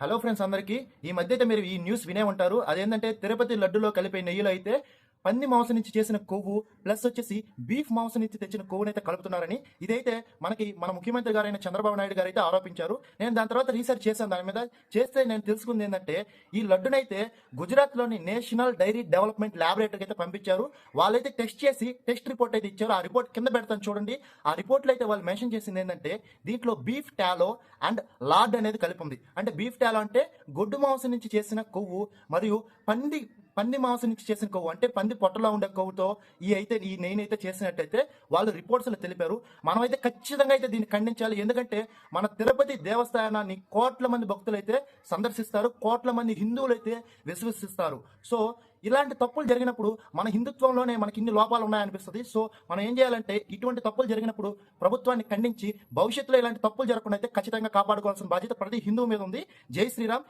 Hello friends అందరికీ. ఈ మధ్య అయితే మీరు ఈ న్యూస్ వినే ఉంటారు. అదేంటంటే తిరుపతి లడ్డులో కలిపే నెయ్యిలో అయితే పంది మాంసం నుంచి చేసిన కొవ్వు ప్లస్ వచ్చేసి బీఫ్ మాంసం నుంచి తెచ్చిన కొవ్వునైతే కలుపుతున్నారని ఇదైతే మనకి మన ముఖ్యమంత్రి గారైన చంద్రబాబు నాయుడు గారు అయితే ఆరోపించారు. నేను దాని తర్వాత రీసెర్చ్ చేశాను. దాని మీద చేస్తే నేను తెలుసుకుంది ఏంటంటే ఈ లడ్డునైతే గుజరాత్లోని నేషనల్ డైరీ డెవలప్మెంట్ ల్యాబొరేటరీకి అయితే పంపించారు. వాళ్ళైతే టెస్ట్ చేసి టెస్ట్ రిపోర్ట్ అయితే ఇచ్చారు. ఆ రిపోర్ట్ కింద పెడతాను చూడండి. ఆ రిపోర్ట్లో అయితే వాళ్ళు మెన్షన్ చేసింది ఏంటంటే దీంట్లో బీఫ్ టాలో అండ్ లార్డ్ అనేది కలిపి ఉంది. అంటే బీఫ్ టాలో అంటే గొడ్డు మాంసం నుంచి చేసిన కొవ్వు మరియు పంది పంది మాంసం నుంచి చేసిన కొవ్వు అంటే పంది పొట్టలో ఉండే కొవ్వుతో ఈ అయితే ఈ నెయ్యి అయితే చేసినట్టయితే వాళ్ళు రిపోర్ట్స్లో తెలిపారు. మనమైతే ఖచ్చితంగా అయితే దీన్ని ఖండించాలి. ఎందుకంటే మన తిరుపతి దేవస్థానాన్ని కోట్ల మంది భక్తులు అయితే సందర్శిస్తారు. కోట్ల మంది హిందువులు అయితే విశ్వసిస్తారు. సో ఇలాంటి తప్పులు జరిగినప్పుడు మన హిందుత్వంలోనే మనకి ఇన్ని లోపాలు ఉన్నాయనిపిస్తుంది. సో మనం ఏం చేయాలంటే ఇటువంటి తప్పులు జరిగినప్పుడు ప్రభుత్వాన్ని ఖండించి భవిష్యత్తులో ఇలాంటి తప్పులు జరగకుండా అయితే ఖచ్చితంగా కాపాడుకోవాల్సిన బాధ్యత ప్రతి హిందువు మీద ఉంది. జై శ్రీరామ్.